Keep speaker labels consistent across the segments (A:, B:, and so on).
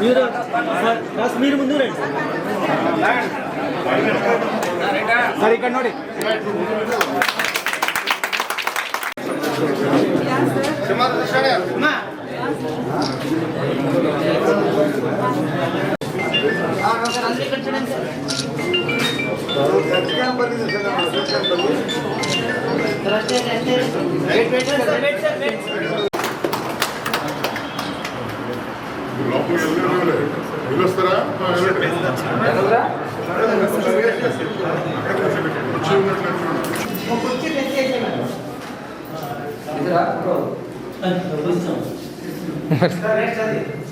A: మీరు బస్ మీరు ముందు రండి.
B: ఇక్కడ నోడి వెయిట్
C: వెయిట్ వెళ్ళొస్తారా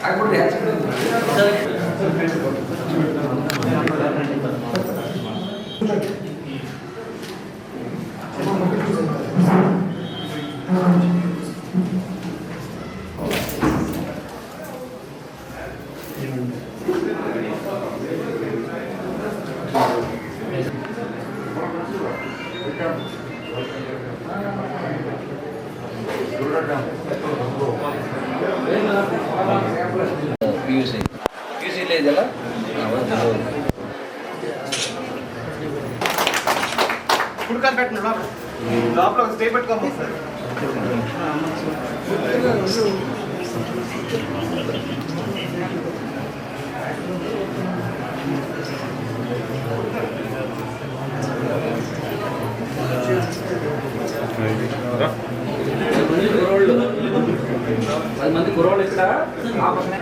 C: అక్కడ లోపల స్టే పెట్టుకోమా సార్
B: పది మంది కుర్రోళ్ళు ఇక్కడ ఆ పక్కనే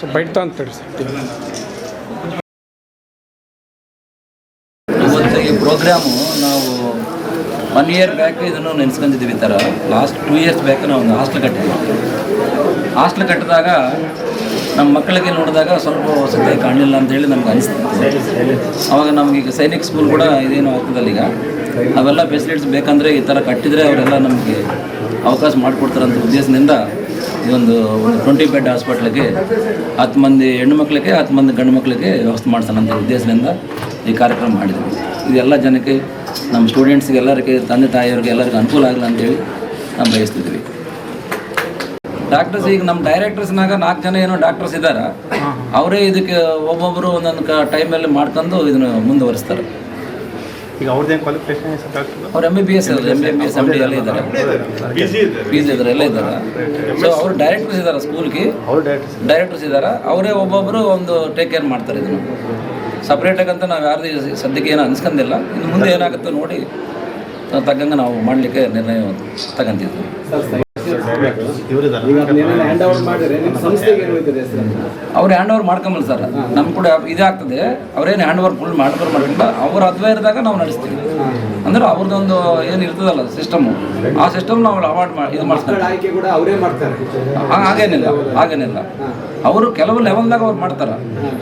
C: ಸೊ ಬೈಟ್ ಅಂತೇಳಿ ಸರ್
B: ಇವತ್ತು ಈ ಪ್ರೋಗ್ರಾಮು ನಾವು ಒನ್ ಇಯರ್ ಬ್ಯಾಕ್ ಇದನ್ನು ನೆನೆಸ್ಕೊಂಡಿದ್ದೀವಿ ಈ ಥರ. ಲಾಸ್ಟ್ ಟೂ ಇಯರ್ಸ್ ಬ್ಯಾಕ್ ನಾವು ಒಂದು ಹಾಸ್ಟೆಲ್ ಕಟ್ಟಿದ್ವಿ. ಹಾಸ್ಟೆಲ್ ಕಟ್ಟಿದಾಗ ನಮ್ಮ ಮಕ್ಕಳಿಗೆ ನೋಡಿದಾಗ ಸ್ವಲ್ಪ ವಸತಿ ಕಾಣಲಿಲ್ಲ ಅಂತೇಳಿ ನಮ್ಗೆ ಅನಿಸ್ತು. ಅವಾಗ ನಮಗೀಗ ಸೈನಿಕ್ ಸ್ಕೂಲ್ ಕೂಡ ಇದೇನು ಆಗ್ತದಲ್ಲ ಈಗ. ಅವೆಲ್ಲ ಫೆಸಿಲಿಟೀಸ್ ಬೇಕಂದರೆ ಈ ಥರ ಕಟ್ಟಿದರೆ ಅವರೆಲ್ಲ ನಮಗೆ ಅವಕಾಶ ಮಾಡಿಕೊಡ್ತಾರಂತ ಉದ್ದೇಶದಿಂದ ಇದೊಂದು ಒಂದು ಟ್ವೆಂಟಿ ಬೆಡ್ ಹಾಸ್ಪಿಟ್ಲಿಗೆ ಹತ್ತು ಮಂದಿ ಹೆಣ್ಣು ಮಕ್ಕಳಿಗೆ, ಹತ್ತು ಮಂದಿ ಗಂಡು ಮಕ್ಕಳಿಗೆ ವ್ಯವಸ್ಥೆ ಮಾಡ್ತಾನಂತ ಉದ್ದೇಶದಿಂದ ಈ ಕಾರ್ಯಕ್ರಮ ಮಾಡಿದ್ವಿ. ಇದೆಲ್ಲ ಜನಕ್ಕೆ ನಮ್ಮ ಸ್ಟೂಡೆಂಟ್ಸ್ಗೆ ಎಲ್ಲರಿಗೆ ತಂದೆ ತಾಯಿಯವ್ರಿಗೆ ಎಲ್ಲರಿಗೂ ಅನುಕೂಲ ಆಗಲ್ಲ ಅಂತೇಳಿ ನಾವು ಬಯಸ್ತಿದ್ವಿ ಡಾಕ್ಟರ್ಸ್ ಈಗ ನಮ್ಮ ಡೈರೆಕ್ಟರ್ಸ್ನಾಗ ನಾಲ್ಕು ಜನ ಏನೋ ಡಾಕ್ಟರ್ಸ್ ಇದ್ದಾರೆ. ಅವರೇ ಇದಕ್ಕೆ ಒಬ್ಬೊಬ್ಬರು ಒಂದೊಂದು ಕ ಟೈಮಲ್ಲಿ ಮಾಡ್ಕೊಂಡು ಇದನ್ನು ಮುಂದುವರಿಸ್ತಾರೆ.
C: ಈಗ ಅವ್ರದ್ದೇನು ಕ್ವಾಲಿಫಿಕೇಶನ್
B: ಅವ್ರು M B B S M B B S M D ಎಲ್ಲ ಇದ್ದಾರೆ. ಫೀಸ್ ಇದ್ದಾರೆ. ಎಲ್ಲ ಇದ್ದಾರೆ. ಸೊ ಅವರು ಡೈರೆಕ್ಟರ್ಸ್ ಇದ್ದಾರೆ ಸ್ಕೂಲ್ಗೆ ಡೈರೆಕ್ಟರ್ಸ್ ಇದ್ದಾರೆ. ಅವರೇ ಒಬ್ಬೊಬ್ಬರು ಒಂದು ಟೇಕ್ ಕೇರ್ ಮಾಡ್ತಾರೆ ಇದನ್ನು. ಸಪ್ರೇಟಾಗಿ ಆಗಂತ ನಾವು ಯಾರ್ದು ಸದ್ಯಕ್ಕೆ ಏನು ಅನ್ಸ್ಕೊಂಡಿಲ್ಲ ಇನ್ನು ಮುಂದೆ ಏನಾಗುತ್ತೋ ನೋಡಿ, ತಕ್ಕಂಗೆ ನಾವು ಮಾಡಲಿಕ್ಕೆ ನಿರ್ಣಯ ತಗೊಂತಿದ್ವಿ. ಅವ್ರು ಹ್ಯಾಂಡ್ ಓವರ್ ಮಾಡ್ಕೊಂಬಲ್ಲ ಸರ್. ನಮ್ ಕೂಡ ಇದಾಗ್ತದೆ. ಅವ್ರೇನು hand over full hand over ಮಾಡ್ಕೊಂಡ ಅವ್ರ ಅದ್ವೇ ಇರಿದಾಗ ನಾವು ನಡೆಸ್ತೀವಿ. ಅಂದ್ರೆ ಅವ್ರದ್ದೊಂದು ಏನು ಇರ್ತದಲ್ಲ ಸಿಸ್ಟಮ್ ಆ ಸಿಸ್ಟಮ್ ನಾವು ಅವಾರ್ಡ್ ಮಾಡಿ ಇದು
C: ಮಾಡ್ತಾರೆ.
B: ಹಾಗೇನಿಲ್ಲ. ಹಾಗೇನಿಲ್ಲ. ಅವರು ಕೆಲವು ಲೆವೆಲ್ದಾಗ ಅವ್ರು ಮಾಡ್ತಾರ.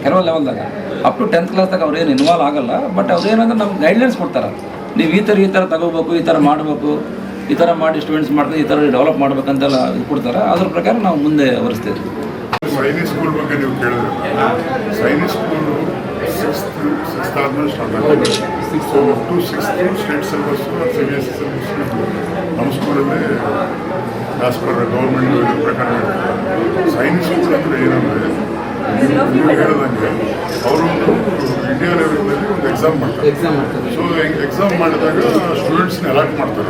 B: ಕೆಲವು ಲೆವೆಲ್ದಾಗ ಅಪ್ ಟು ಟೆಂತ್ ಕ್ಲಾಸ್ದಾಗ ಅವ್ರು ಏನು ಇನ್ವಾಲ್ವ್ ಆಗಲ್ಲ. ಬಟ್ ಅವ್ರು ಏನಂದ್ರೆ ನಮ್ಗೆ ಗೈಡ್ಲೈನ್ಸ್ ಕೊಡ್ತಾರೆ. ನೀವು ಈ ಥರ ಈ ಥರ ತಗೋಬೇಕು ಈ ಥರ ಮಾಡಬೇಕು. ಈ ಥರ ಮಾಡಿ ಸ್ಟೂಡೆಂಟ್ಸ್ ಮಾಡ್ತಾರೆ ಈ ಥರ ಡೆವಲಪ್ ಮಾಡ್ಬೇಕಂತೆಲ್ಲ ಇದು ಕೊಡ್ತಾರೆ. ಅದ್ರ ಪ್ರಕಾರ ನಾವು ಮುಂದೆ ಹೊರಿಸ್ತೀವಿ
D: ಸೈನಿಕ್ ಸ್ಕೂಲ್ ಬಗ್ಗೆ ನೀವು ಕೇಳಿದ್ರೆ ಸೈನಿಕ್ ಸ್ಕೂಲ್ ಸಿಕ್ಸ್ತ್ ಸಿಕ್ಸ್ತ್ ಆದ್ಮೇಲೆ start to sixth state syllabus C B S C syllabus ನಮ್ಮ ಸ್ಕೂಲಲ್ಲಿ ಆಸ್ ಪರ್ ಗೌರ್ಮೆಂಟ್ ಪ್ರಕಾರ ಸೈನಿಕ್ ಸ್ಕೂಲ್ ಅಂದರೆ ಏನಂದರೆ ನೀವು ಹೇಳ್ದಂಗೆ ಅವರು ಇಂಡಿಯಾ ಲೆವೆಲ್ನಲ್ಲಿ ಒಂದು ಎಕ್ಸಾಮ್ ಮಾಡ್ತಾರೆ.
C: ಎಕ್ಸಾಮ್ ಮಾಡ್ತಾರೆ.
D: ಸೊ ಎಕ್ಸಾಮ್ ಮಾಡಿದಾಗ ಸ್ಟೂಡೆಂಟ್ಸ್ನ ಅಲಾಟ್ ಮಾಡ್ತಾರೆ.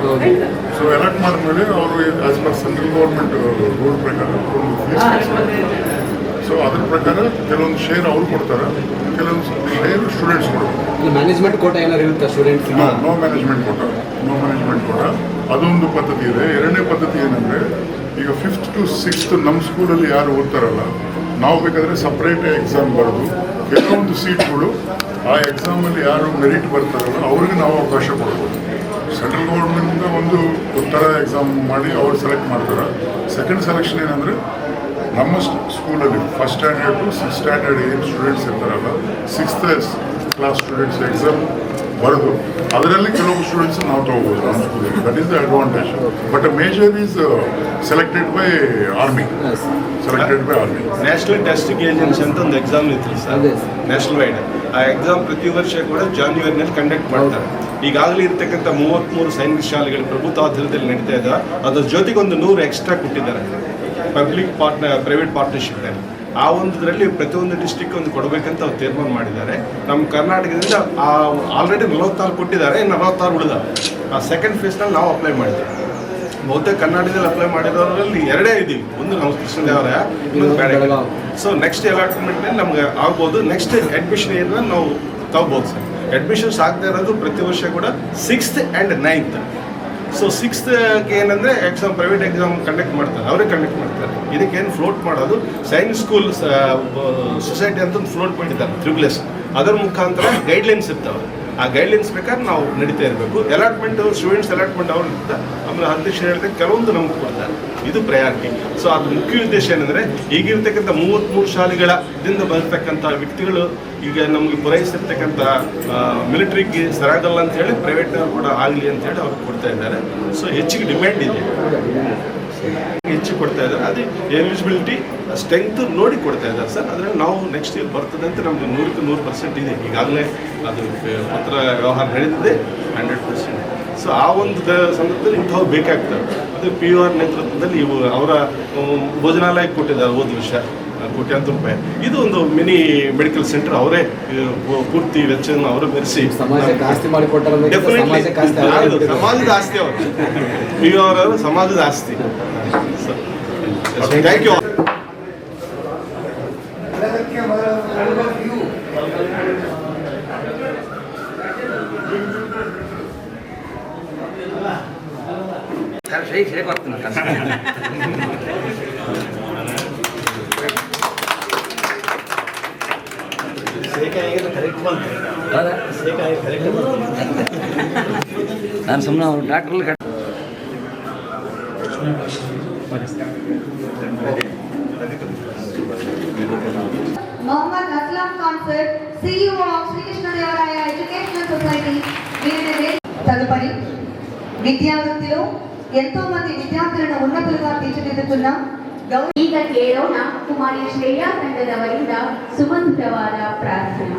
D: ಸೊ ಅಲಾಟ್ ಮಾಡಿದ್ಮೇಲೆ ಅವರು as per central government rule ಪ್ರಕಾರ ಒಂದು ಫೀಸ್ ಸೊ ಅದ್ರ ಪ್ರಕಾರ ಕೆಲವೊಂದು ಶೇರ್ ಅವ್ರು ಕೊಡ್ತಾರೆ ಕೆಲವೊಂದು ಶೇರ್ ಸ್ಟೂಡೆಂಟ್ಸ್ ಕೊಡ್ತಾರೆ.
C: ಮ್ಯಾನೇಜ್ಮೆಂಟ್ ಕೋಟ ಏನಾರು ಇರುತ್ತೆ students
D: no no management quota no management quota ಅದೊಂದು ಪದ್ಧತಿ ಇದೆ. ಎರಡನೇ ಪದ್ಧತಿ ಏನಂದರೆ ಈಗ ಫಿಫ್ತ್ ಟು ಸಿಕ್ಸ್ತ್ ನಮ್ಮ ಸ್ಕೂಲಲ್ಲಿ ಯಾರು ಓದ್ತಾರಲ್ಲ ನಾವು ಬೇಕಾದರೆ ಸಪ್ರೇಟ್ ಎಕ್ಸಾಮ್ ಬರೆದು ಕೆಲವೊಂದು ಸೀಟ್ಗಳು ಆ ಎಕ್ಸಾಮಲ್ಲಿ ಯಾರು ಮೆರಿಟ್ ಬರ್ತಾರಲ್ಲ ಅವ್ರಿಗೆ ನಾವು ಅವಕಾಶ ಕೊಡ್ಬೋದು. ಸೆಂಟ್ರಲ್ ಗೌರ್ಮೆಂಟಿಂದ ಒಂದು ಉತ್ತರ ಎಕ್ಸಾಮ್ ಮಾಡಿ ಅವ್ರು ಸೆಲೆಕ್ಟ್ ಮಾಡ್ತಾರೆ. ಸೆಕೆಂಡ್ ಸೆಲೆಕ್ಷನ್ ಏನಂದರೆ ನಮ್ಮ ಸ್ಕೂಲಲ್ಲಿ first standard to six standard ಏನು ಸ್ಟೂಡೆಂಟ್ಸ್ ಇರ್ತಾರಲ್ಲ ಸಿಕ್ಸ್ತ್ ಕ್ಲಾಸ್ ಸ್ಟೂಡೆಂಟ್ಸ್ ಎಕ್ಸಾಮ್ ಬರೆದು ಅದರಲ್ಲಿ ಕೆಲವು ಸ್ಟೂಡೆಂಟ್ಸ್ ನಾವು ತಗೋಬೋದು ನಮ್ಮ ಸ್ಕೂಲಲ್ಲಿ that is the advantage but major is selected by army selected by army
E: national testing agency ಅಂತ ಒಂದು ಎಕ್ಸಾಮ್ ಇತ್ತು ಸರ್. ನ್ಯಾಷನಲ್ ವೈಡ್ ಆ ಎಕ್ಸಾಮ್ ಪ್ರತಿ ವರ್ಷ ಕೂಡ ಜಾನ್ವರಿನಲ್ಲಿ ಕಂಡಕ್ಟ್ ಮಾಡ್ತಾರೆ. ಈಗಾಗಲೇ ಇರ್ತಕ್ಕಂಥ ಮೂವತ್ತ್ಮೂರು ಸೈನಿಕ ಶಾಲೆಗಳು ಪ್ರಭುತ್ವ ಆಧಾರದಲ್ಲಿ ನಡೀತಾ ಇದೆ. ಅದರ ಜೊತೆಗೆ ಒಂದು ನೂರು ಎಕ್ಸ್ಟ್ರಾ ಕೊಟ್ಟಿದ್ದಾರೆ. ಪಬ್ಲಿಕ್ ಪಾರ್ಟ್ನ ಪ್ರೈವೇಟ್ ಪಾರ್ಟ್ನರ್ಶಿಪ್ ಆ ಒಂದರಲ್ಲಿ ಪ್ರತಿಯೊಂದು ಡಿಸ್ಟಿಕ್ ಒಂದು ಕೊಡಬೇಕಂತ ಅವ್ರು ತೀರ್ಮಾನ ಮಾಡಿದ್ದಾರೆ. ನಮ್ಮ ಕರ್ನಾಟಕದಿಂದ ಆ ಆಲ್ರೆಡಿ ನಲವತ್ತಾರು ಕೊಟ್ಟಿದ್ದಾರೆ ನಲವತ್ತಾರು ಉಳಿದ ಆ ಸೆಕೆಂಡ್ ಫೇಸ್ನಲ್ಲಿ ನಾವು ಅಪ್ಲೈ ಮಾಡಿದ್ದೇವೆ ಬಹುತೇಕ ಕರ್ನಾಟಕದಲ್ಲಿ ಅಪ್ಲೈ ಮಾಡಿರೋದ್ರಲ್ಲಿ ಎರಡೇ ಇದ್ದೀವಿ ಒಂದು ನಮ್ಮ ಕೃಷ್ಣದೇವರಾಯ ಇನ್ನೊಂದು ಬೇಡ ಸೊ ನೆಕ್ಸ್ಟ್ ಅಲಾಟ್ಮೆಂಟ್ನಲ್ಲಿ ನಮ್ಗೆ ಆಗ್ಬೋದು. ನೆಕ್ಸ್ಟ್ ಅಡ್ಮಿಷನ್ ಏನಿದೆ ನಾವು ತಗೋಬೋದು ಸರ್. ಅಡ್ಮಿಷನ್ಸ್ ಆಗ್ತಾ ಇರೋದು ಪ್ರತಿ ವರ್ಷ ಕೂಡ ಸಿಕ್ಸ್ತ್ ಆ್ಯಂಡ್ ನೈನ್ತ್ ಸೊ ಸಿಕ್ಸ್ತ್ಗೆ ಏನಂದರೆ ಎಕ್ಸಾಮ್ ಪ್ರೈವೇಟ್ ಎಕ್ಸಾಮ್ ಕಂಡಕ್ಟ್ ಮಾಡ್ತಾರೆ. ಅವರೇ ಕಂಡಕ್ಟ್ ಮಾಡ್ತಾರೆ. ಇದಕ್ಕೇನು ಫ್ಲೋಟ್ ಮಾಡೋದು? ಸೈನ್ಸ್ ಸ್ಕೂಲ್ ಸೊಸೈಟಿ ಅಂತ ಫ್ಲೋಟ್ ಮಾಡಿದ್ದಾರೆ ತ್ರಿಬ್ಲೆಸ್ ಅದರ ಮುಖಾಂತರ ಗೈಡ್ಲೈನ್ಸ್ ಇರ್ತಾವೆ. ಆ ಗೈಡ್ಲೈನ್ಸ್ ಪ್ರಕಾರ ನಾವು ನಡೀತಾ ಇರಬೇಕು. ಅಲಾಟ್ಮೆಂಟ್ ಸ್ಟೂಡೆಂಟ್ಸ್ ಅಲಾಟ್ಮೆಂಟ್ ಅವ್ರು ಆಮೇಲೆ ಅಧ್ಯಕ್ಷ ಹೇಳಿದ್ರೆ ಕೆಲವೊಂದು ನಮ್ಗೆ ಕೊಡ್ತಾರೆ. ಇದು ಪ್ರಯಾರಿಟಿ ಸೊ ಅದ್ರ ಮುಖ್ಯ ಉದ್ದೇಶ ಏನಂದರೆ, ಈಗಿರ್ತಕ್ಕಂಥ ಮೂವತ್ತ್ಮೂರು ಶಾಲೆಗಳ ಶಾಲೆಗಳದಿಂದ ಬರ್ತಕ್ಕಂಥ ವ್ಯಕ್ತಿಗಳು ಈಗ ನಮಗೆ ಪೂರೈಸಿರ್ತಕ್ಕಂಥ ಮಿಲಿಟ್ರಿಗೆ ಸರಾಗಲ್ಲ ಅಂತ ಹೇಳಿ ಪ್ರೈವೇಟ್ ಕೂಡ ಆಗಲಿ ಅಂತ ಹೇಳಿ ಅವ್ರು ಕೊಡ್ತಾ ಇದ್ದಾರೆ. ಸೊ ಹೆಚ್ಚಿಗೆ ಡಿಮ್ಯಾಂಡ್ ಇದೆ. ಹೆಚ್ಚು ಕೊಡ್ತಾ ಇದ್ದಾರೆ. ಅದೇ ಎಲಿಜಿಬಿಲಿಟಿ ಸ್ಟ್ರೆಂತ್ ನೋಡಿ ಕೊಡ್ತಾ ಇದ್ದಾರೆ ಸರ್. ಅದರಲ್ಲಿ ನಾವು ನೆಕ್ಸ್ಟ್ ಇಯರ್ ಬರ್ತದೆ ಅಂತ ನಮ್ಗೆ ನೂರಕ್ಕೆ ನೂರು ಪರ್ಸೆಂಟ್ ಇದೆ. ಈಗಾಗಲೇ ಅದು ಪತ್ರ ವ್ಯವಹಾರ ನಡೆದಿದೆ ಹಂಡ್ರೆಡ್ ಪರ್ಸೆಂಟ್ ಸೊ ಆ ಒಂದು ಸಂದರ್ಭದಲ್ಲಿ ಇಂಥವು ಬೇಕಾಗ್ತವೆ. ಮತ್ತೆ ಪಿ ಯು ಆರ್ ನೇತೃತ್ವದಲ್ಲಿ ಇವು ಅವರ ಭೋಜನಾಲಯಕ್ಕೆ ಭೋಜನಾಲಯ ಕೊಟ್ಟಿದ್ದಾರೆ ಹೋದ ವರ್ಷ ಆ, ಕೋಟ್ಯಾಂತರ ರೂಪಾಯಿ. ಇದು ಒಂದು ಮಿನಿ ಮೆಡಿಕಲ್ ಸೆಂಟರ್ ಅವರೇ ಪೂರ್ತಿ ವೆಚ್ಚವನ್ನು ಅವರು
F: ಅವ್ರಿಗೆ
E: ಸಮಾಜದ ಆಸ್ತಿ ಅವರು. ಪಿ ಯು ಅವರು ಸಮಾಜದ ಆಸ್ತಿ. ಥ್ಯಾಂಕ್ ಯು
C: ಕರೆಕ್ಟ್ ಬಂತು
B: ಹೌದಾ?
C: ಕರೆಕ್ಟ್ ಬಂತು
B: ನಾನು ಸುಮ್ಮನೆ ಅವ್ರು ಡಾಕ್ಟ್ರಲ್ಲಿ
G: Mohammad Aslam Concert, CEO of Sri Krishnadevaraya Educational Society, వీరిని తదుపరి విద్యావృత్తిలో ఎంతో మంది విద్యార్థులను ఉన్నతులుగా తీర్చిదిద్దుతున్న గౌరవ
H: ಈಗ ಕೇಳೋಣ ಕುಮಾರಿ ಶ್ರೇಯಾ ತಂಡದವರಿಂದ ಸುಮಧುರವಾದ ಪ್ರಾರ್ಥನೆ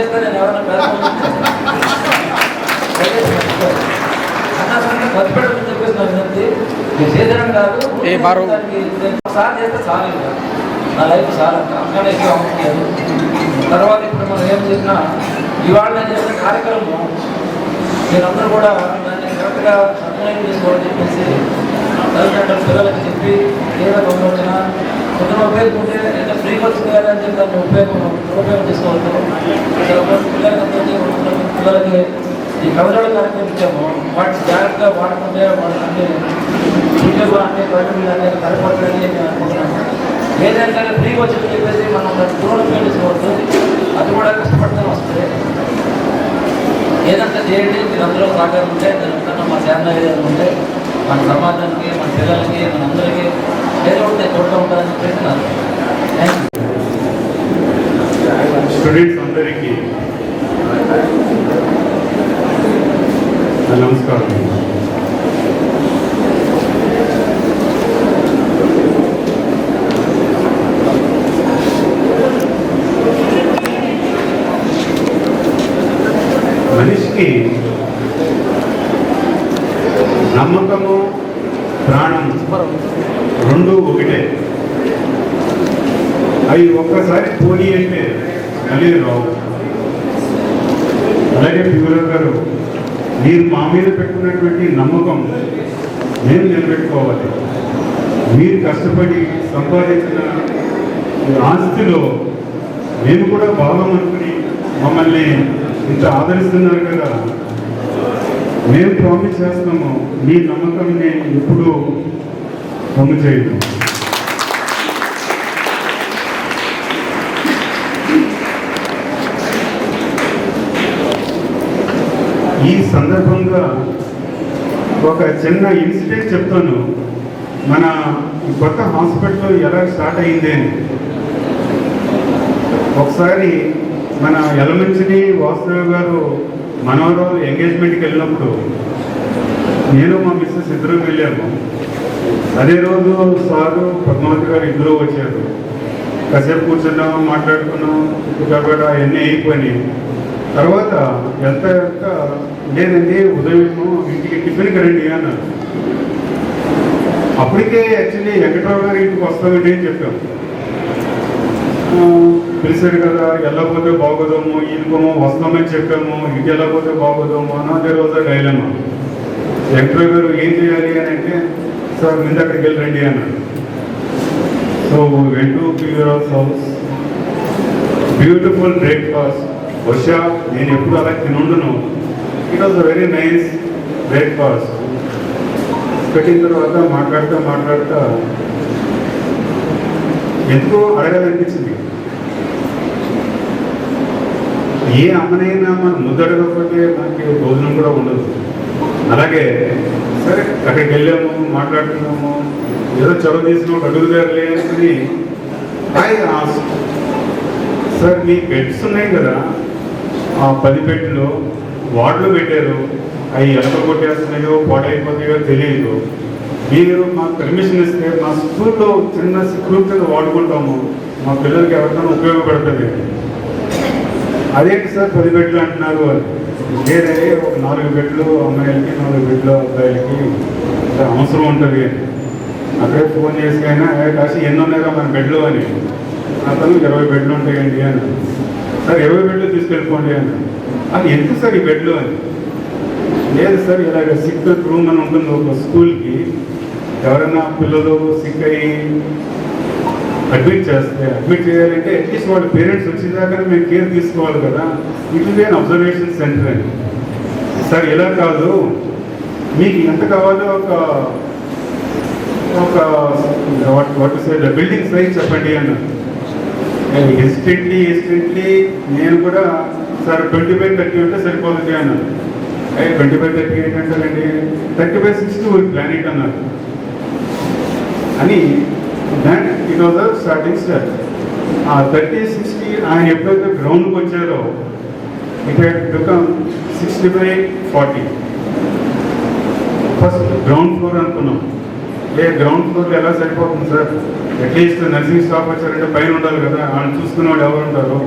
B: చేస్తే నేను ఎవరైనా ఖర్చు పెట్టమని చెప్పేసి నాకు మీరు. చేసేయడం కాదు
A: ఏ
B: చేస్తే చాలు నా లైఫ్ తర్వాత ఇప్పుడు మనం ఏం చేసినా ఇవాళ నేను చేసిన కార్యక్రమం మీరందరూ కూడా దాన్ని కరెక్ట్గా సద్వినియోగం చేసుకోవాలని చెప్పేసి తల్లిదండ్రులు పిల్లలకి చెప్పి ఏదో కొంత వచ్చినా కొంచెం ఉపయోగకుంటే ఎంత ఫ్రీగా బస్ చేయాలని చెప్పి దాన్ని ఉపయోగం ఉపయోగం చేసుకోవచ్చు పిల్లలకి పిల్లలకి ఈ కవజాల కార్యక్రమం ఇచ్చాము వాటిని జాగ్రత్తగా వాడుకుంటే వాళ్ళు అన్ని ఫ్యూచర్లో అన్ని ప్రజలు అన్ని నేను అనుకుంటున్నాను. ఏదైనా ఫ్రీగా వచ్చి చెప్పేసి మనం దాన్ని దూరం చేసుకోవచ్చు. అది కూడా కష్టపడితే వస్తుంది. ఏదంటే చేయండి మీరు అందరూ సహకారం ఉంటే దానికన్నా మా సేన ఏదైనా ఉంటే మన సమాజానికి మన పిల్లలకి మన అందరికీ ఏదో ఉంటే తోడుగా ఉంటుందని చెప్పేసి నాకు థ్యాంక్ యూ
F: స్టూడెంట్స్ అందరికీ నా నమస్కారం మనిషికి ఒకసారి పోనీ అంటే మళ్ళీ రావు. అలాగే పిల్లల గారు మీరు మా మీద పెట్టుకున్నటువంటి నమ్మకం మేము నిలబెట్టుకోవాలి. మీరు కష్టపడి సంపాదించిన ఆస్తిలో మేము కూడా భాగం అనుకుని మమ్మల్ని ఇంత ఆదరిస్తున్నారు కదా. మేము ప్రామిస్ చేస్తున్నాము మీ నమ్మకంని ఎప్పుడూ పొంగు చేయదు ఈ సందర్భంగా ఒక చిన్న ఇన్సిడెంట్ చెప్తాను. మన కొత్త హాస్పిటల్ ఎలా స్టార్ట్ అయింది అని. ఒకసారి మన ఎలమంచిని వాసుదేవ్ గారు మనవరావు ఎంగేజ్మెంట్కి వెళ్ళినప్పుడు నేను మా మిస్సెస్ ఇద్దరు వెళ్ళాము. అదే రోజు సారు పద్మావతి గారు ఇద్దరు వచ్చారు. కాసేపు కూర్చున్నాం మాట్లాడుకున్నాం కాబట్టి అవన్నీ అయిపోయినాయి. తర్వాత ఎంత ఎంత లేదండి ఉదయం ఇంటికి టిఫిన్కి రండి అన్నారు. అప్పటికే యాక్చువల్లీ వెంకటరావు గారి ఇంటికి వస్తామండి అని చెప్పాం. పిలిచాడు కదా వెళ్ళకపోతే బాగోదాము ఈయనకోమో వస్తామని చెప్పాము ఇంటి వెళ్ళకపోతే బాగోదేమో అన్నదే రోజు డైలమా. వెంకటరావు గారు ఏం చేయాలి అని అంటే సార్ ముందు అక్కడికి వెళ్ళి రండి అన్నాడు so went to house beautiful breakfast బహుశా నేను ఎప్పుడు అలా తినుండును. It was very nice breakfast పెట్టిన తర్వాత మాట్లాడుతూ మాట్లాడుతూ ఎందుకో అడగాలనిపించింది. ఏ అమ్మనైనా మనం ముద్దడకపోతే మనకి భోజనం కూడా ఉండదు. అలాగే సరే అక్కడికి వెళ్ళాము మాట్లాడుతున్నాము ఏదో చొరవ తీసుకున్నాం అడుగుదారులే అని సార్ మీ బెడ్స్ ఉన్నాయి కదా ఆ పది బెడ్లు వార్డులో పెట్టారు. అవి ఎంత కొట్టేస్తున్నాయో పాడైపోతాయో తెలియదు. మీరు మాకు పర్మిషన్ ఇస్తే మా స్కూల్లో చిన్న గ్రూప్ కింద వాడుకుంటాము. మా పిల్లలకి ఎవరికైనా ఉపయోగపడుతుంది. అదేంటి సార్ పది బెడ్లు అంటున్నారు అని. లేదే ఒక నాలుగు బెడ్లు అమ్మాయిలకి నాలుగు బెడ్లు అబ్బాయిలకి అవసరం ఉంటుంది. అని అక్కడే ఫోన్ చేసి అయినా కాసి ఎన్ని ఉన్నాయో మన బెడ్లు అని. అతను ఇరవై బెడ్లు ఉంటాయండి అని. సార్ ఎవరి బెడ్లు తీసుకెళ్ళిపోండి అని. అది ఎంత సార్ ఈ బెడ్లు అని. లేదు సార్ ఇలాగ సిక్ రూమ్ అని ఉంటుంది ఒక స్కూల్కి. ఎవరైనా పిల్లలు సిక్ అయ్యి అడ్మిట్ చేస్తే అడ్మిట్ చేయాలంటే అట్లీస్ట్ వాళ్ళ పేరెంట్స్ వచ్చేదాకా మేము కేర్ తీసుకోవాలి కదా. It is an observation center అని. సార్ ఇలా కాదు. మీకు ఎంత కావాలో ఒక ఒక వాట్ సైడ్ బిల్డింగ్ సైజ్ చెప్పండి అన్నారు. ఎస్టెంట్లీ ఎస్టెంట్లీ నేను కూడా సార్ ట్వంటీ ఫైవ్ థర్టీ ఉంటే సరిపోతుంది అన్నారు. ట్వంటీ ఫైవ్ థర్టీ ఎయిట్ అంటారండి థర్టీ ఫైవ్ సిక్స్టీ ఒక ప్లానెట్ అన్నారు. అని that it was a starting step ఆ థర్టీ సిక్స్టీ ఆయన ఎప్పుడైతే గ్రౌండ్కి వచ్చారో it had become sixty five forty first ground floor అనుకున్నాం. ఏ గ్రౌండ్ ఫ్లోర్ ఎలా సరిపోతుంది సార్? అట్లీస్ట్ నర్సింగ్ స్టాఫ్ వచ్చారంటే పైన ఉండాలి కదా. వాళ్ళు చూసుకునే వాళ్ళు ఎవరు ఉంటారు?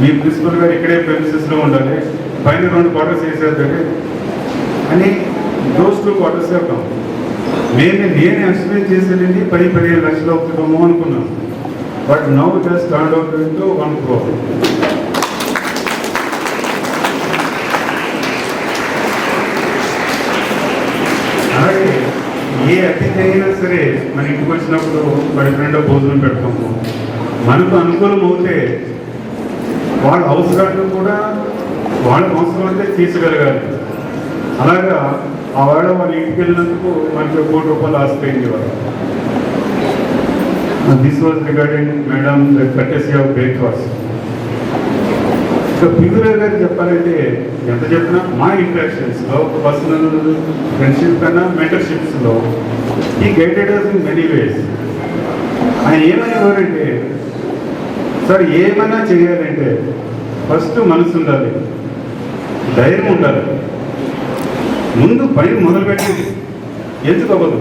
F: మీ ప్రిన్సిపల్ గారు ఇక్కడే ప్రెమిసెస్లో ఉండాలి. పైన రెండు క్వార్టర్స్ వేసేద్దాలి అని దోస్ టూ క్వార్టర్స్ చెప్తాం నేను నేను ఎక్స్ప్లెయిన్ చేసేది పది పదిహేను లక్షలు అవుతుందేమో అనుకున్నాను but now just stand out into one crore అలాగే ఏ అతిథి అయినా సరే మన ఇంటికి వచ్చినప్పుడు వాడి ఫ్రెండ్ భోజనం పెడతాము. మనకు అనుకూలం అవుతే వాళ్ళ అవసరాలను కూడా వాళ్ళ అవసరం అయితే తీర్చగలగాలి. అలాగా ఆ వాడ వాళ్ళ ఇంటికి వెళ్ళినందుకు మనకి కోటి రూపాయలు ఆస్పోయింది వాళ్ళు this was regarding madam the courtesy of breakfast. ఇంకా పిగురే గారు చెప్పాలంటే ఎంత చెప్పినా మా ఇంట్రాక్షన్స్లో పర్సనల్ ఫ్రెండ్షిప్ కన్నా మెంటర్షిప్స్లో ఈ గైడెడ్ ఇన్ మెనీ వేస్ ఆయన ఏమనేవారంటే సార్ ఏమైనా చేయాలంటే ఫస్ట్ మనసు ఉండాలి ధైర్యం ఉండాలి. ముందు పని మొదలుపెట్టి ఎందుకు అవ్వదు?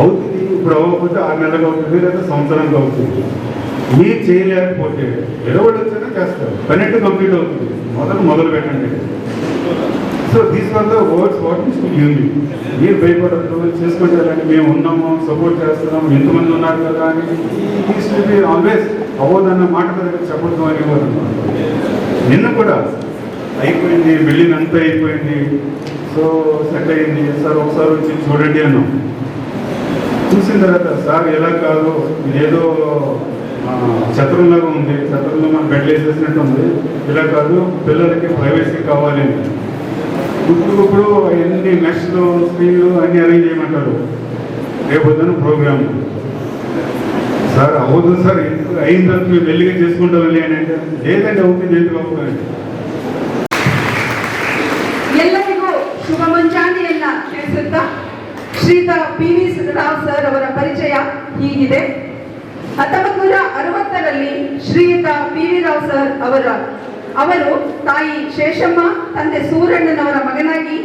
F: అవుతుంది ఇప్పుడు అవ్వకపోతే ఆరు నెలలకు అవుతుంది లేదా సంవత్సరానికి అవుతుంది. మీరు చేయలేకపోతే ఎడవడి వచ్చినా చేస్తారు. పన్నెండు కంప్లీట్ అవుతుంది. మొదలు మొదలు పెట్టండి. సో దీస్ వల్ల వర్డ్స్ వాట్ ఇస్ యూనిట్ మీరు భయపడద్దు చేసుకుంటే మేము ఉన్నాము సపోర్ట్ చేస్తున్నాము ఎంతమంది ఉన్నారు కదా అని. ఆల్వేస్ అవ్వదన్న మాట దగ్గర చెప్పొద్దు అనేవారు. నిన్న కూడా అయిపోయింది బిల్డింగ్ అంతా అయిపోయింది. సో సెట్ అయింది. సార్ ఒకసారి వచ్చి చూడండి అన్నాం. చూసిన తర్వాత సార్ ఎలా కాదు? ఇదేదో ఆ, చతురంలాగా ఉంది చతురంలో మనం బెడ్లు వేసేసినట్టు ఉంది ఇలా కాదు పిల్లలకి ప్రైవసీ కావాలి అని ఇప్పుడు ఇప్పుడు అన్ని మెష్లు స్క్రీన్లు అన్ని అరేంజ్ చేయమంటారు రేపొద్దున ప్రోగ్రామ్ సార్ అవ్వదు సార్ ఎందుకు అయిన తర్వాత మేము మెల్లిగా చేసుకుంటామని అని అంటే లేదండి అవుతుంది ఎందుకు అవుతుంది
I: ಎಲ್ಲರಿಗೂ ಶುಭ ಮುಂಜಾನೆಯನ್ನ ತಿಳಿಸುತ್ತಾ ಶ್ರೀತ ಪಿ ವಿ ರಾವ್ ಸರ್ ಅವರ ಪರಿಚಯ ಹೀಗಿದೆ ಹತ್ತೊಂಬತ್ತು ನೂರ ಅರವತ್ತರಲ್ಲಿ ಶ್ರೀಯುತ ಪಿ ವಿ ರಾವ್ ಸರ್ ಅವರ, ಅವರು ತಾಯಿ ಶೇಷಮ್ಮ, ತಂದೆ ಸೂರಣ್ಣನವರ ಮಗನಾಗಿ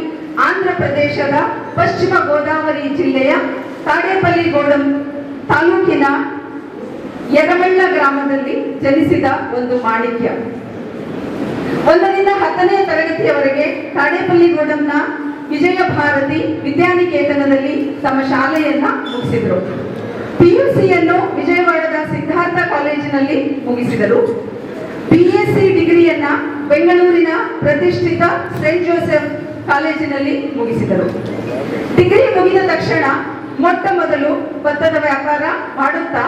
I: ಆಂಧ್ರ ಪ್ರದೇಶದ ಪಶ್ಚಿಮ ಗೋದಾವರಿ ಜಿಲ್ಲೆಯ ತಾಡೇಪಲ್ಲಿ ಗೋಡಂ ತಾಲೂಕಿನ ಯರಮಳ್ಳ ಗ್ರಾಮದಲ್ಲಿ ಜನಿಸಿದ ಒಂದು ಮಾಣಿಕ್ಯ. ಒಂದರಿಂದ ಹತ್ತನೇ ತರಗತಿಯವರೆಗೆ ತಾಡೇಪಲ್ಲಿ ಗೋಡಂನ ವಿಜಯ ಭಾರತಿ ವಿದ್ಯಾನಿಕೇತನದಲ್ಲಿ ತಮ್ಮ ಶಾಲೆಯನ್ನ ಮುಗಿಸಿದರು. ಪಿಯುಸಿಯನ್ನು ವಿಜಯವಾಡದ ಸಿದ್ಧಾರ್ಥ ಕಾಲೇಜಿನಲ್ಲಿ ಮುಗಿಸಿದರು. ಬಿಎಸ್ಸಿ ಡಿಗ್ರಿಯನ್ನ ಬೆಂಗಳೂರಿನ ಪ್ರತಿಷ್ಠಿತ ಸೇಂಟ್ ಜೋಸೆಫ್ ಕಾಲೇಜಿನಲ್ಲಿ ಮುಗಿಸಿದರು. ಡಿಗ್ರಿ ಮುಗಿದ ತಕ್ಷಣ ಮೊಟ್ಟ ಮೊದಲು ಭತ್ತದ ವ್ಯಾಪಾರ ಮಾಡುತ್ತಾ,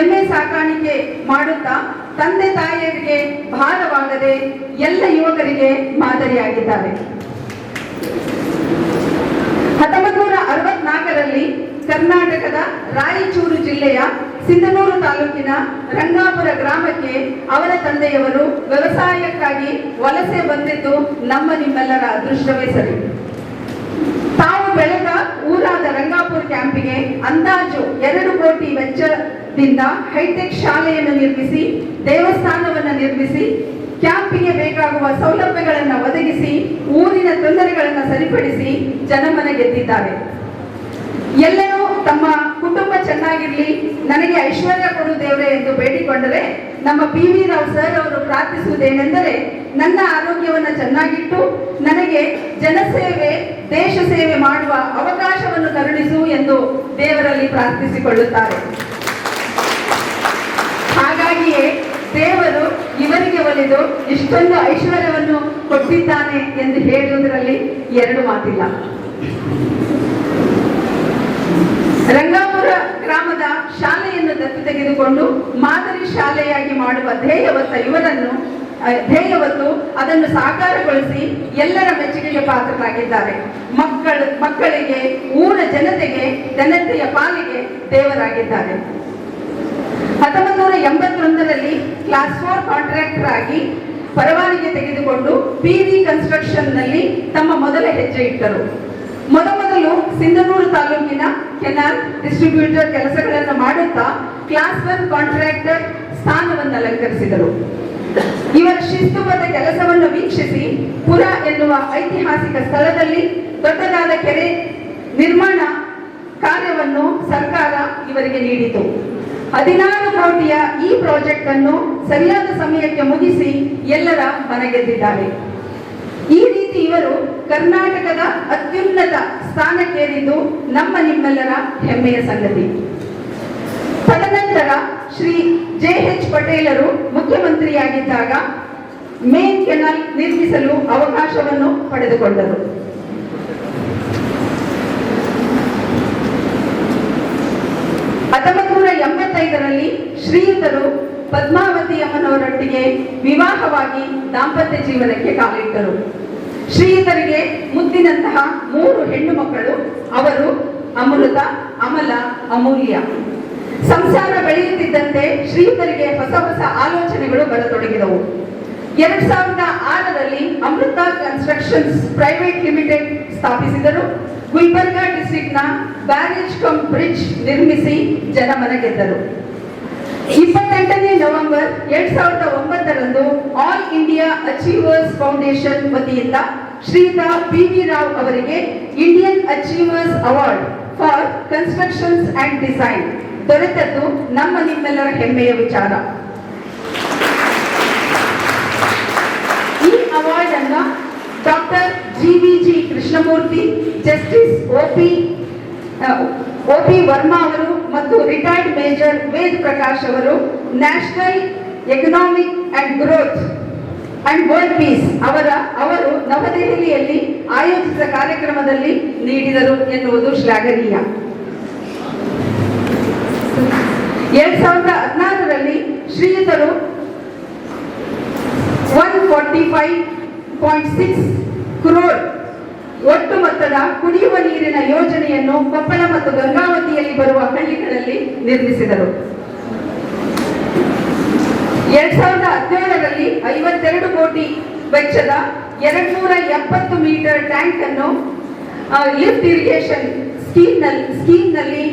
I: ಎಮ್ಮೆ ಸಾಕಾಣಿಕೆ ಮಾಡುತ್ತಾ ತಂದೆ ತಾಯಿಯರಿಗೆ ಭಾರವಾಗದೆ ಎಲ್ಲ ಯುವಕರಿಗೆ ಮಾದರಿಯಾಗಿದ್ದಾರೆ. ಹತ್ತೊಂಬತ್ತು ನೂರ ಅರವತ್ನಾಲ್ಕರಲ್ಲಿ ಕರ್ನಾಟಕದ ರಾಯಚೂರು ಜಿಲ್ಲೆಯ ಸಿಂಧನೂರು ತಾಲೂಕಿನ ರಂಗಾಪುರ ಗ್ರಾಮಕ್ಕೆ ಅವರ ತಂದೆಯವರು ವ್ಯವಸಾಯಕ್ಕಾಗಿ ವಲಸೆ ಬಂದಿದ್ದು ನಮ್ಮ ನಿಮ್ಮೆಲ್ಲರ ಅದೃಷ್ಟವೇ ಸರಿ. ತಾವು ಬೆಳೆದ ಊರಾದ ರಂಗಾಪುರ ಕ್ಯಾಂಪಿಗೆ ಅಂದಾಜು ಎರಡು ಕೋಟಿ ವೆಚ್ಚದಿಂದ ಹೈಟೆಕ್ ಶಾಲೆಯನ್ನು ನಿರ್ಮಿಸಿ, ದೇವಸ್ಥಾನವನ್ನು ನಿರ್ಮಿಸಿ, ಕ್ಯಾಂಪಿಗೆ ಬೇಕಾಗುವ ಸೌಲಭ್ಯಗಳನ್ನು ಒದಗಿಸಿ, ಊರಿನ ತೊಂದರೆಗಳನ್ನು ಸರಿಪಡಿಸಿ ಜನಮನ ಗೆದ್ದಿದ್ದಾರೆ. ಎಲ್ಲರೂ ತಮ್ಮ ಕುಟುಂಬ ಚೆನ್ನಾಗಿರ್ಲಿ, ನನಗೆ ಐಶ್ವರ್ಯ ಕೊಡು ದೇವರೇ ಎಂದು ಬೇಡಿಕೊಂಡರೆ, ನಮ್ಮ ಪಿ ವಿ ರಾವ್ ಸರ್ ಅವರು ಪ್ರಾರ್ಥಿಸುವುದೇನೆಂದರೆ, ನನ್ನ ಆರೋಗ್ಯವನ್ನು ಚೆನ್ನಾಗಿಟ್ಟು, ನನಗೆ ಜನಸೇವೆ, ದೇಶ ಸೇವೆ ಮಾಡುವ ಅವಕಾಶವನ್ನು ಕರುಣಿಸು ಎಂದು ದೇವರಲ್ಲಿ ಪ್ರಾರ್ಥಿಸಿಕೊಳ್ಳುತ್ತಾರೆ. ಹಾಗಾಗಿಯೇ ದೇವರು ಇವರಿಗೆ ಒಲಿದು ಇಷ್ಟೊಂದು ಐಶ್ವರ್ಯವನ್ನು ಕೊಟ್ಟಿದ್ದಾನೆ ಎಂದು ಹೇಳುವುದರಲ್ಲಿ ಎರಡು ಮಾತಿಲ್ಲ. ರಂಗಾಪುರ ಗ್ರಾಮದ ಶಾಲೆಯನ್ನು ದತ್ತು ತೆಗೆದುಕೊಂಡು ಮಾದರಿ ಶಾಲೆಯಾಗಿ ಮಾಡುವ ಧ್ಯೇಯವತ್ತ ಇವರನ್ನು ಧ್ಯೇಯವತ್ತು ಅದನ್ನು ಸಾಕಾರಗೊಳಿಸಿ ಎಲ್ಲರ ಮೆಚ್ಚುಗೆಗೆ ಪಾತ್ರರಾಗಿದ್ದಾರೆ. ಮಕ್ಕಳ, ಮಕ್ಕಳಿಗೆ, ಊರ ಜನತೆಗೆ ಜನತೆಯ ಪಾಲಿಗೆ ದೇವರಾಗಿದ್ದಾರೆ. ಹತ್ತೊಂಬತ್ತು ನೂರ ಎಂಬತ್ತೊಂದರಲ್ಲಿ ಕ್ಲಾಸ್ ಫೋರ್ ಕಾಂಟ್ರಾಕ್ಟರ್ ಆಗಿ ಪರವಾನಿಗೆ ತೆಗೆದುಕೊಂಡು ಪಿ ವಿ ಕನ್ಸ್ಟ್ರಕ್ಷನ್ನಲ್ಲಿ ತಮ್ಮ ಮೊದಲ ಹೆಜ್ಜೆ ಇಟ್ಟರು. ಮೊದಮೊದಲು ಸಿಂಧನೂರು ತಾಲೂಕಿನ ಕೆನಾಲ್ ಡಿಸ್ಟ್ರಿಬ್ಯೂಟರ್ ಕೆಲಸಗಳನ್ನು ಮಾಡುತ್ತಾ ಕ್ಲಾಸ್ ಒನ್ ಕಾಂಟ್ರಾಕ್ಟರ್ ಸ್ಥಾನವನ್ನು ಅಲಂಕರಿಸಿದರು. ಇವರ ಶಿಸ್ತುಬದ್ಧ ಕೆಲಸವನ್ನು ವೀಕ್ಷಿಸಿ ಪುರ ಎನ್ನುವ ಐತಿಹಾಸಿಕ ಸ್ಥಳದಲ್ಲಿ ದೊಡ್ಡದಾದ ಕೆರೆ ನಿರ್ಮಾಣ ಕಾರ್ಯವನ್ನು ಸರ್ಕಾರ ಇವರಿಗೆ ನೀಡಿತು. ಹದಿನಾರು ಕೋಟಿಯ ಈ ಪ್ರಾಜೆಕ್ಟ್ ಅನ್ನು ಸರಿಯಾದ ಸಮಯಕ್ಕೆ ಮುಗಿಸಿ ಎಲ್ಲರ ಮನಗೆದ್ದಿದ್ದಾರೆ. ಈ ರೀತಿ ಇವರು ಕರ್ನಾಟಕದ ಅತ್ಯುನ್ನತ ಸ್ಥಾನಕ್ಕೇರಿದ್ದು ನಮ್ಮ ನಿಮ್ಮೆಲ್ಲರ ಹೆಮ್ಮೆಯ ಸಂಗತಿ. ತದನಂತರ ಶ್ರೀ ಜೆ ಎಚ್ ಪಟೇಲರು ಮುಖ್ಯಮಂತ್ರಿಯಾಗಿದ್ದಾಗ ಮೇನ್ ಕೆನಾಲ್ ನಿರ್ಮಿಸಲು ಅವಕಾಶವನ್ನು ಪಡೆದುಕೊಂಡರು. ಹತ್ತೊಂಬತ್ತು ನೂರ ಎಂಬತ್ತೈದರಲ್ಲಿ ಶ್ರೀಯುತರು ಪದ್ಮಾವತಿ ಅಮ್ಮನವರೊಟ್ಟಿಗೆ ವಿವಾಹವಾಗಿ ದಾಂಪತ್ಯ ಜೀವನಕ್ಕೆ ಕಾಲಿಟ್ಟರು. ಶ್ರೀಯುತರಿಗೆ ಮುದ್ದಿನಂತಹ ಮೂರು ಹೆಣ್ಣು ಮಕ್ಕಳು, ಅವರು ಅಮೃತ, ಅಮಲ, ಅಮೂಲ್ಯ. ಸಂಸಾರ ಬೆಳೆಯುತ್ತಿದ್ದಂತೆ ಶ್ರೀಯುತರಿಗೆ ಹೊಸ ಹೊಸ ಆಲೋಚನೆಗಳು ಬರತೊಡಗಿದವು. ಎರಡ್ ಸಾವಿರದ ಆರರಲ್ಲಿ ಅಮೃತ ಕನ್ಸ್ಟ್ರಕ್ಷನ್ಸ್ ಪ್ರೈವೇಟ್ ಲಿಮಿಟೆಡ್ ಸ್ಥಾಪಿಸಿದರು. ಗುಲ್ಬರ್ಗಾ ಡಿಸ್ಟ್ರಿಕ್ಟ್ನ ಬ್ಯಾರೇಜ್ ಕಮ್ ಬ್ರಿಡ್ಜ್ ನಿರ್ಮಿಸಿ ಜನಮನ ಗೆದ್ದರು. ಇಪ್ಪತ್ತೆಂಟನೇ ನವೆಂಬರ್ ಎರಡ್ ಸಾವಿರದ ಒಂಬತ್ತರಂದು ಆಲ್ ಇಂಡಿಯಾ ಅಚೀವರ್ಸ್ ಫೌಂಡೇಶನ್ ವತಿಯಿಂದ ಶ್ರೀತ ಪಿ ವಿ ರಾವ್ ಅವರಿಗೆ Indian achievers award for constructions and design ದೊರೆತದ್ದು ನಮ್ಮ ನಿಮ್ಮೆಲ್ಲರ ಹೆಮ್ಮೆಯ ವಿಚಾರ. ಈ ಅವಾರ್ಡ್ ಅನ್ನ doctor G V G Krishnamurthy, justice O P O P Verma ಅವರು ಮತ್ತು ರಿಟೈರ್ಡ್ ಮೇಜರ್ ವೇದ್ ಪ್ರಕಾಶ್ ಅವರು national economic and growth and world peace ಅವರ, ಅವರು ನವದೆಹಲಿಯಲ್ಲಿ ಆಯೋಜಿಸಿದ ಕಾರ್ಯಕ್ರಮದಲ್ಲಿ ನೀಡಿದರು ಎನ್ನುವುದು ಶ್ಲಾಘನೀಯ. ಎರಡ್ ಸಾವಿರದ ಹದಿನಾರರಲ್ಲಿ ಶ್ರೀಯುತರು one forty five point six crore ಒಟ್ಟು ಮೊತ್ತದ ಕುಡಿಯುವ ನೀರಿನ ಯೋಜನೆಯನ್ನು ಕೊಪ್ಪಳ ಮತ್ತು ಗಂಗಾವತಿಯಲ್ಲಿ ಬರುವ ಹಳ್ಳಿಗಳಲ್ಲಿ ನಿರ್ಮಿಸಿದರು. ಎರಡ್ ಸಾವಿರದ ಹದಿನೇಳರಲ್ಲಿ ಐವತ್ತೆರಡು ಕೋಟಿ ವೆಚ್ಚದ ಎರಡ್ ನೂರ ಎಪ್ಪತ್ತು ಮೀಟರ್ ಟ್ಯಾಂಕ್ ಅನ್ನು ಲಿಫ್ಟ್ ಇರಿಗೇಷನ್ ಸ್ಕೀಮ್ನಲ್ಲಿ ಸ್ಕೀಮ್ನಲ್ಲಿ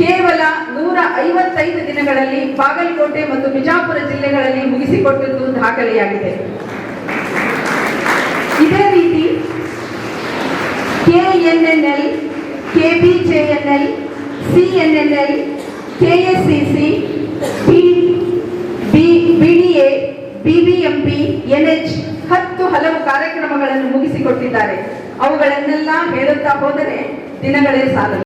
I: ಕೇವಲ ನೂರ ಐವತ್ತೈದು ದಿನಗಳಲ್ಲಿ ಬಾಗಲಕೋಟೆ ಮತ್ತು ಬಿಜಾಪುರ ಜಿಲ್ಲೆಗಳಲ್ಲಿ ಮುಗಿಸಿಕೊಟ್ಟಿದ್ದು ದಾಖಲೆಯಾಗಿದೆ. ಇದೇ ರೀತಿ KNNL KBJNL CNNL KSCC BDA BBMP NH ಹತ್ತು ಹಲವು ಕಾರ್ಯಕ್ರಮಗಳನ್ನು ಮುಗಿಸಿಕೊಟ್ಟಿದ್ದಾರೆ. ಅವುಗಳನ್ನೆಲ್ಲ ಹೇಳುತ್ತಾ ಹೋದರೆ ದಿನಗಳೇ ಸಾಲದು.